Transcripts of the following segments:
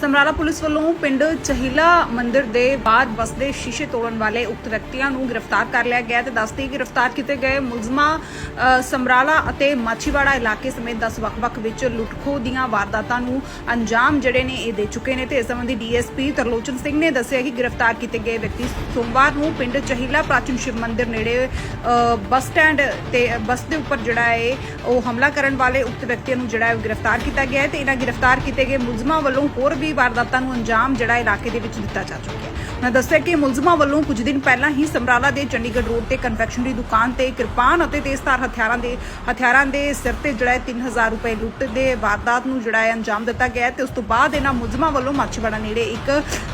Samrala police ਵੱਲੋਂ ਪਿੰਡ ਚਹਿਲਾ ਮੰਦਿਰ ਦੇ ਬਾਹਰ ਵਸਦੇ ਸ਼ੀਸ਼ੇ ਤੋੜਨ ਵਾਲੇ ਉਕਤ ਵਿਅਕਤੀਆਂ ਨੂੰ ਗ੍ਰਿਫਤਾਰ ਕਰ ਲਿਆ ਗਿਆ ਤੇ ਦੱਸਦੀ ਗ੍ਰਿਫਤਾਰ ਕੀਤੇ ਗਏ ਮੁਲਜ਼ਮਾਂ ਸਮਰਾਲਾ ਅਤੇ ਮਾਛੀਵਾੜਾ ਇਲਾਕੇ ਸਮੇਤ 10 ਵੱਖ-ਵੱਖ ਵਿੱਚ ਲੁੱਟਖੋ ਦੀਆਂ ਵਾਰਦਾਤਾਂ ਨੂੰ ਅੰਜਾਮ ਜਿਹੜੇ ਨੇ ਇਹ ਦੇ ਚੁੱਕੇ ਨੇ ਤੇ ਇਸ ਸੰਬੰਧੀ ਡੀਐਸਪੀ ਤਰਲੋਚਨ ਸਿੰਘ ਨੇ ਦੱਸਿਆ ਕਿ ਗ੍ਰਿਫਤਾਰ ਕੀਤੇ ਗਏ ਵਿਅਕਤੀ ਸੋਮਵਾਰ ਨੂੰ ਪਿੰਡ ਚਹਿਲਾ ਪ੍ਰਾਚੀਨ ਸ਼ਿਵ ਮੰਦਿਰ ਨੇੜੇ ਬੱਸ ਸਟੈਂਡ ਤੇ ਬੱਸ ਦੇ ਉੱਪਰ ਜਿਹੜਾ ਹੈ ਉਹ ਹਮਲਾ ਕਰਨ ਵਾਲੇ ਉਕਤ ਵਿਅਕਤੀਆਂ ਨੂੰ ਜਿਹੜਾ ਹੈ ਗ੍ਰਿਫਤਾਰ ਕੀਤਾ ਗਿਆ ਹੈ ਤੇ ਇਹਨਾਂ ਗ੍ਰਿਫਤਾਰ ਕੀਤੇ ਗਏ ਮੁਲਜ਼ਮਾਂ ਵੱਲੋਂ ਹੋਰ ਵੀ ਵਾਰਦਾਤਾਂ ਨੂੰ ਅੰਜਾਮ ਜਿਹੜਾ ਇਲਾਕੇ ਦੇ ਵਿੱਚ ਦਿੱਤਾ ਜਾ ਚੁੱਕਿਆ ਹੈ ਦੱਸਿਆ ਕਿ ਮੁਲਜ਼ਮਾਂ ਵੱਲੋਂ ਕੁਝ ਦਿਨ ਪਹਿਲਾਂ ਹੀ ਸਮਰਾਲਾ ਦੇ ਚੰਡੀਗੜ੍ਹ ਰੋਡ ਤੇ ਕਨਫੈਕਸ਼ਨਰੀ ਦੁਕਾਨ ਤੇ ਕਿਰਪਾਨ ਅਤੇ ਤੇਜ਼ਧਾਰ ਹਥਿਆਰਾਂ ਦੇ ਹਥਿਆਰਾਂ ਦੇ ਸਿਰ ਤੇ ਜਿਹੜਾ 3000 ਰੁਪਏ ਲੁੱਟ ਦੇ ਵਾਰਦਾਤ ਨੂੰ ਜਿਹੜਾ ਹੈ ਅੰਜਾਮ ਦਿੱਤਾ ਗਿਆ ਤੇ ਉਸ ਤੋਂ ਬਾਅਦ ਇਹਨਾਂ ਮੁਲਜ਼ਮਾਂ ਵੱਲੋਂ ਮਾਛੀਵਾੜਾ ਨੇੜੇ ਇੱਕ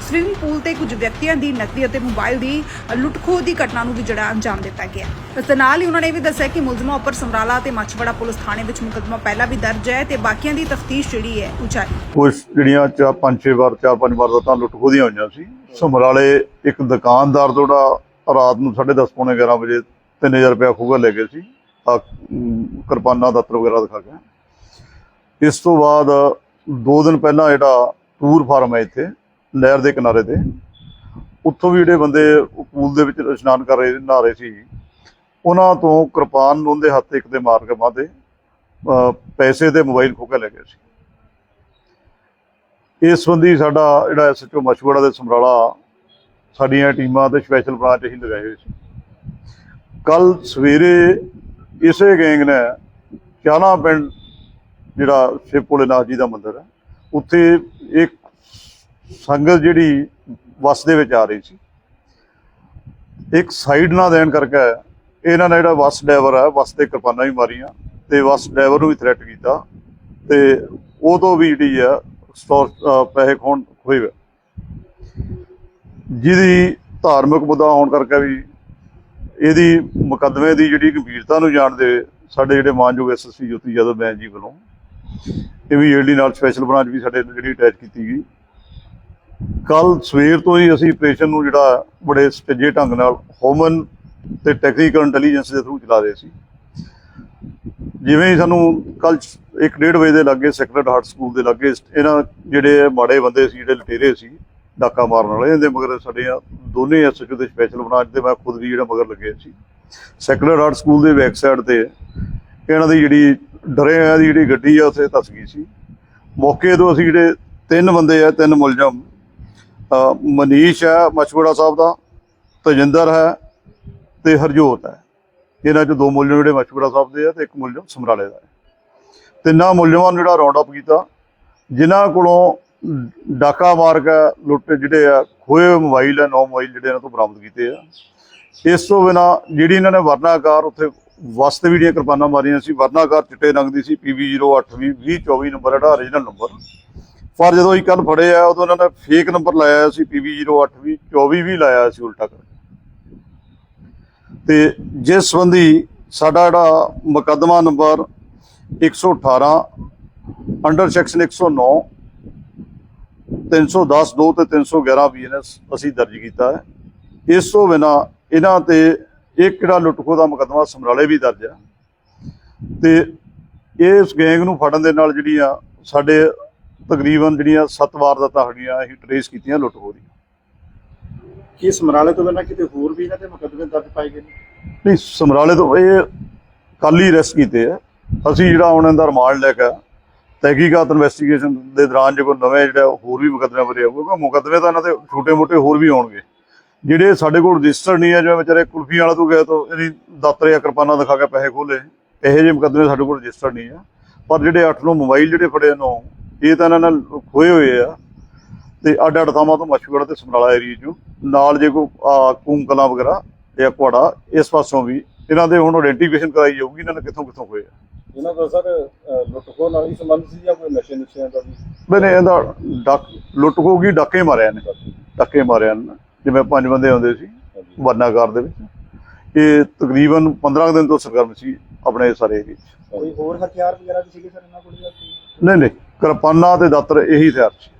ਸਵਿਮਿੰਗ ਪੂਲ ਤੇ ਕੁਝ ਵਿਅਕਤੀਆਂ ਦੀ ਨਕਦੀ ਅਤੇ ਮੋਬਾਈਲ ਦੀ ਲੁੱਟਖੋ ਦੀ ਘਟਨਾ ਨੂੰ ਵੀ ਜਿਹੜਾ ਅੰਜਾਮ ਦਿੱਤਾ ਗਿਆ ਇਸ ਦੇ ਨਾਲ ਹੀ ਉਹਨਾਂ ਨੇ ਵੀ ਦੱਸਿਆ ਕਿ ਮੁਲਜ਼ਮਾਂ ਉੱਪਰ ਸਮਰਾਲਾ ਤੇ ਮਾਛੀਵਾੜਾ ਪੁਲਿਸ ਥਾਣੇ ਵਿੱਚ ਮੁਕਦਮਾ ਪਹਿਲਾਂ ਵੀ ਦਰਜ ਹੈ ਤੇ ਬਾਕੀਆਂ ਦੀ ਤਫਤੀਸ਼ ਜਿਹੜੀ ਹੈ ਉਹ ਜਾਰੀ ਜਿਹੜੀਆਂ ਚਾਰ ਪੰਜ ਛੇ ਵਾਰ, ਚਾਰ ਪੰਜ ਵਾਰ ਤਾਂ ਲੁੱਟ ਖੋਦੀਆਂ ਹੋਈਆਂ ਸੀ। ਸਮਰਾਲੇ ਇੱਕ ਦੁਕਾਨਦਾਰ ਤੋਂ ਜਿਹੜਾ ਰਾਤ ਨੂੰ 10:30 ਪੌਣੇ 11 ਵਜੇ 3000 ਰੁਪਇਆ ਖੂਗਾ ਲੈ ਗਏ ਸੀ। ਆ ਕਿਰਪਾਨਾਂ ਦਾਤਰ ਵਗੈਰਾ ਦਿਖਾ ਕੇ। ਇਸ ਤੋਂ ਬਾਅਦ ਦੋ ਦਿਨ ਪਹਿਲਾਂ ਜਿਹੜਾ ਟੂਰ ਫਾਰਮ ਹੈ ਇੱਥੇ, ਨਹਿਰ ਦੇ ਕਿਨਾਰੇ ਤੇ। ਉੱਥੋਂ ਵੀ ਜਿਹੜੇ ਬੰਦੇ ਪੂਲ ਦੇ ਵਿੱਚ ਇਸ਼ਨਾਨ ਕਰ ਰਹੇ, ਨਹਾ ਰਹੇ ਸੀ। ਉਹਨਾਂ ਤੋਂ ਕਿਰਪਾਨ ਉਹਦੇ ਹੱਥ ਇੱਕ ਦੇ ਮਾਰ ਕੇ ਮਾਦੇ ਪੈਸੇ ਤੇ ਮੋਬਾਈਲ ਖੋਹ ਕੇ ਲੈ ਗਏ ਸੀ। ਇਸ ਸੰਬੰਧੀ ਸਾਡਾ ਜਿਹੜਾ ਐਸਐਚਓ ਮਸ਼ਵੜਾ ਦੇ ਸਮਰਾਲਾ ਸਾਡੀਆਂ ਟੀਮਾਂ ਤੇ ਸਪੈਸ਼ਲ ਬ੍ਰਾਂਚ ਅਸੀਂ ਲਗਾਏ ਹੋਏ ਸੀ। ਕੱਲ ਸਵੇਰੇ ਇਸੇ ਗੈਂਗ ਨੇ ਚਾਲਾ ਪਿੰਡ ਜਿਹੜਾ ਸ਼ਿਵ ਭੋਲੇਨਾਥ ਜੀ ਦਾ ਮੰਦਿਰ ਹੈ, ਉੱਥੇ ਇੱਕ ਸੰਗਤ ਜਿਹੜੀ ਬੱਸ ਦੇ ਵਿੱਚ ਆ ਰਹੀ ਸੀ। ਇੱਕ ਸਾਈਡ ਨਾ ਦੇਣ ਕਰਕੇ ਇਹਨਾਂ ਨੇ ਜਿਹੜਾ ਬੱਸ ਡਰਾਈਵਰ ਹੈ ਬੱਸ ਤੇ ਕਿਰਪਾਨਾਂ ਵੀ ਮਾਰੀਆਂ ਤੇ ਬੱਸ ਡਰਾਈਵਰ ਨੂੰ ਵੀ ਥ੍ਰੈਟ ਕੀਤਾ ਤੇ ਉਹ ਤੋਂ ਵੀ ਜਿਹੜੀ ਆ ਸਟੋਰ ਪੈਸੇ ਖੋਣ ਹੋਏ। ਜਿਹਦੀ ਧਾਰਮਿਕ ਮੁੱਦਾ ਹੋਣ ਕਰਕੇ ਵੀ ਇਹਦੀ ਮੁਕੱਦਮੇ ਦੀ ਜਿਹੜੀ ਗੰਭੀਰਤਾ ਨੂੰ ਜਾਣਦੇ ਸਾਡੇ ਜਿਹੜੇ ਮਾਨਯੋਗ ਐਸਐਸਪੀ ਜੋਤੀ ਯਾਦਵ ਬੈਂਸ ਜੀ ਵੱਲੋਂ ਇਹ ਵੀ ਏਡੀ ਨਾਲ ਸਪੈਸ਼ਲ ਬ੍ਰਾਂਚ ਵੀ ਸਾਡੇ ਜਿਹੜੀ ਅਟੈਚ ਕੀਤੀ ਗਈ। ਕੱਲ ਸਵੇਰ ਤੋਂ ਹੀ ਅਸੀਂ ਆਪਰੇਸ਼ਨ ਨੂੰ ਜਿਹੜਾ ਬੜੇ ਸਟੇਜੇ ਢੰਗ ਨਾਲ ਹੋਮਨ ਤੇ ਟੈਕਨੀਕਲ ਇੰਟੈਲੀਜੈਂਸ ਦੇ ਥਰੂ ਚਲਾ ਰਹੇ ਸੀ। ਜਿਵੇਂ ਹੀ ਸਾਨੂੰ ਕੱਲ 1:30 ਵਜੇ ਦੇ ਲੱਗੇ ਸੈਕਰਡ ਹਾਰਟ ਸਕੂਲ ਦੇ ਲੱਗੇ ਇਹਨਾਂ ਜਿਹੜੇ ਮਾੜੇ ਬੰਦੇ ਸੀ, ਜਿਹੜੇ ਲਟੇਰੇ ਸੀ ਡਾਕਾ ਮਾਰਨ ਵਾਲੇ ਇਹਦੇ ਮਗਰ ਸਾਡੇ ਆ ਦੋਨੇ ਐਸਐਚਓ ਦੇ ਸਪੈਸ਼ਲ ਬ੍ਰਾਂਚ ਤੇ ਮੈਂ ਖੁਦ ਵੀ ਜਿਹੜਾ ਮਗਰ ਲੱਗੇ ਸੀ। ਸੈਕੂਲਰ ਆਰਟ ਸਕੂਲ ਦੇ ਬੈਕ ਸਾਈਡ ਤੇ ਇਹਨਾਂ ਦੀ ਜਿਹੜੀ ਡਰੇ ਆ ਦੀ ਜਿਹੜੀ ਗੱਡੀ ਆ, ਉੱਥੇ ਧਸ ਗਈ ਸੀ। ਮੌਕੇ ਤੋਂ ਅਸੀਂ ਜਿਹੜੇ ਤਿੰਨ ਬੰਦੇ ਆ, ਤਿੰਨ ਮੁਲਜ਼ਮ ਮਨੀਸ਼ ਹੈ ਮਛਵੜਾ ਸਾਹਿਬ ਦਾ, ਤਜਿੰਦਰ ਹੈ ਤੇ ਹਰਜੋਤ ਹੈ। ਇਹਨਾਂ ਚ ਦੋ ਮੁਲਜ਼ਮ ਜਿਹੜੇ ਮਛਵੜਾ ਸਾਹਿਬ ਦੇ ਆ ਤੇ ਇੱਕ ਮੁਲਜ਼ਮ ਸਮਰਾਲੇ ਦਾ ਹੈ। ਤਿੰਨਾਂ ਮੁਲਜ਼ਮਾਂ ਨੂੰ ਜਿਹੜਾ ਰਾਉਂਡ ਅਪ ਕੀਤਾ, ਜਿਨ੍ਹਾਂ ਕੋਲੋਂ ਡਾਕਾ ਮਾਰ ਕੇ ਲੁੱਟ ਜਿਹੜੇ ਆ, ਖੋਏ ਹੋਏ ਮੋਬਾਈਲ ਆ, ਨੌ ਮੋਬਾਈਲ ਜਿਹੜੇ ਇਹਨਾਂ ਤੋਂ ਬਰਾਮਦ ਕੀਤੇ ਆ। ਇਸ ਤੋਂ ਬਿਨਾ ਜਿਹੜੀ ਇਹਨਾਂ ਨੇ ਵਰਨਾਕਾਰ ਉੱਥੇ ਵਸਤ ਵੀ ਜਿਹੜੀਆਂ ਕਿਰਪਾਨਾਂ ਮਾਰੀਆਂ ਸੀ, ਵਰਨਾਕਾਰ ਚਿੱਟੇ ਰੰਗ ਦੀ ਸੀ PB08 2024 ਨੰਬਰ ਜਿਹੜਾ origignal ਨੰਬਰ। ਪਰ ਜਦੋਂ ਅਸੀਂ ਕੱਲ ਫੜੇ ਆ, ਉਦੋਂ ਇਹਨਾਂ ਨੇ ਫੇਕ ਨੰਬਰ ਲਾਇਆ ਸੀ PB08 ਵੀ 24 ਵੀ ਲਾਇਆ ਸੀ ਉਲਟਾ ਕਰ ਤੇ ਜਿਸ ਸੰਬੰਧੀ ਸਾਡਾ ਜਿਹੜਾ ਮੁਕੱਦਮਾ ਨੰਬਰ 118 ਅੰਡਰ ਸੈਕਸ਼ਨ 109 310 2 ਤੇ 311 ਬੀਐਨਐਸ ਅਸੀਂ ਦਰਜ ਕੀਤਾ ਹੈ। ਇਸ ਤੋਂ ਬਿਨਾ ਇਹਨਾਂ ਤੇ ਇੱਕ ਜਿਹੜਾ ਲੁੱਟਖੋ ਦਾ ਮੁਕੱਦਮਾ ਸਮਰਾਲੇ ਵੀ ਦਰਜ ਹੈ। ਤੇ ਇਸ ਗੈਂਗ ਨੂੰ ਫੜਨ ਦੇ ਨਾਲ ਜਿਹੜੀਆਂ ਸਾਡੇ ਤਕਰੀਬਨ ਜਿਹੜੀਆਂ ਸੱਤ ਵਾਰਦਾਤਾਂ ਸਾਡੀਆਂ ਅਸੀਂ ਟਰੇਸ ਕੀਤੀਆਂ ਲੁੱਟਖੋ ਦੀਆਂ। ਕੀ ਸਮਰਾਲੇ ਤੋਂ ਬਿਨਾਂ ਕਿਤੇ ਹੋਰ ਵੀ ਇਹਨਾਂ ਦੇ ਮੁਕੱਦਮੇ ਦਰਜ ਪਾਏ ਗਏ ਨੇ? ਨਹੀਂ ਸਮਰਾਲੇ ਤੋਂ ਇਹ ਕੱਲ ਹੀ ਅਰੈਸਟ ਕੀਤੇ ਆ ਅਸੀਂ ਜਿਹੜਾ ਹੁਣ ਇਹਦਾ ਰਿਮਾਂਡ ਲੈ ਕੇ ਤਹਿਕੀਕਾਤ ਇਨਵੈਸਟੀਗੇਸ਼ਨ ਦੇ ਦੌਰਾਨ ਜੇ ਕੋਈ ਨਵੇਂ ਜਿਹੜਾ ਹੋਰ ਵੀ ਮੁਕੱਦਮੇ ਭਰੇ ਆਊਗਾ ਮੁਕੱਦਮੇ ਤਾਂ ਇਹਨਾਂ ਦੇ ਛੋਟੇ-ਮੋਟੇ ਹੋਰ ਵੀ ਆਉਣਗੇ। ਜਿਹੜੇ ਸਾਡੇ ਕੋਲ ਰਜਿਸਟਰ ਨਹੀਂ ਹੈ ਜਿਵੇਂ ਵਿਚਾਰੇ ਕੁਲਫੀ ਵਾਲਾ ਤੋਂ ਗਏ ਤਾਂ ਇਹਦੀ ਦਾਤਰ ਜਾਂ ਕਿਰਪਾਨਾਂ ਦਿਖਾ ਕੇ ਪੈਸੇ ਖੋਲੇ ਇਹੋ ਜਿਹੇ ਮੁਕੱਦਮੇ ਸਾਡੇ ਕੋਲ ਰਜਿਸਟਰ ਨਹੀਂ ਆ। ਪਰ ਜਿਹੜੇ 8 ਨੂੰ ਮੋਬਾਈਲ ਜਿਹੜੇ ਫੜੇ ਨੂੰ ਇਹ ਤਾਂ ਇਹਨਾਂ ਨਾਲ ਖੋਏ ਹੋਏ ਆ। ਤੇ ਅੱਡ ਅੱਡ ਥਾਵਾਂ ਤੋਂ ਮਛੂਗੜ ਤੇ ਸਮਰਾਲਾ ਏਰੀਆ ਚੋਂ। ਨਾਲ ਜੇ ਕੋਈ ਆਹ, ਕੂਮ ਕਲਾਂ ਵਗੈਰਾ ਜਾਂ ਕੁਆੜਾ ਇਸ ਪਾਸੋਂ ਵੀ ਇਹਨਾਂ ਦੇ ਹੁਣ ਆਇਡੈਂਟੀਫਿਕੇਸ਼ਨ ਕਰਾਈ ਜਾਊਗੀ ਇਹਨਾਂ ਨੇ ਕਿੱਥੋਂ ਕਿੱਥੋਂ ਹੋਏ ਆ। ਇਹਨਾਂ ਦਾ ਸਰ ਲੁੱਟਖੋ ਨਾਲ ਹੀ ਸੰਬੰਧ ਸੀ ਜਾਂ ਕੋਈ ਨਸ਼ੇ ਨੁਸ਼ਿਆਂ ਦਾ ਵੀ? ਮੈਨੇ ਇਹਦਾ ਡੱਕ ਲੁੱਟ ਹੋ ਗਈ ਡਾਕੇ ਮਾਰਿਆ ਨੇ ਡਾਕੇ ਮਾਰਿਆ ਨੇ ਜਿਵੇਂ ਪੰਜ ਬੰਦੇ ਆਉਂਦੇ ਸੀ। ਵਰਨਾਕਾਰ ਦੇ ਵਿੱਚ। ਇਹ ਤਕਰੀਬਨ 15 ਦਿਨ ਤੋਂ ਸਰਗਰਮ ਸੀ ਆਪਣੇ ਸਾਰੇ ਏਰੀਏ 'ਚ ਕੋਈ ਹੋਰ ਹਥਿਆਰ ਵਗੈਰਾ ਵੀ ਸੀਗੇ ਸਰ ਇਹਨਾਂ ਕੋਲ ਜਾਂ ਕੀ? ਨਹੀਂ ਨਹੀਂ ਕਿਰਪਾਨਾਂ ਤੇ ਦਾਤਰ ਇਹੀ ਹਥਿਆਰ ਸੀ।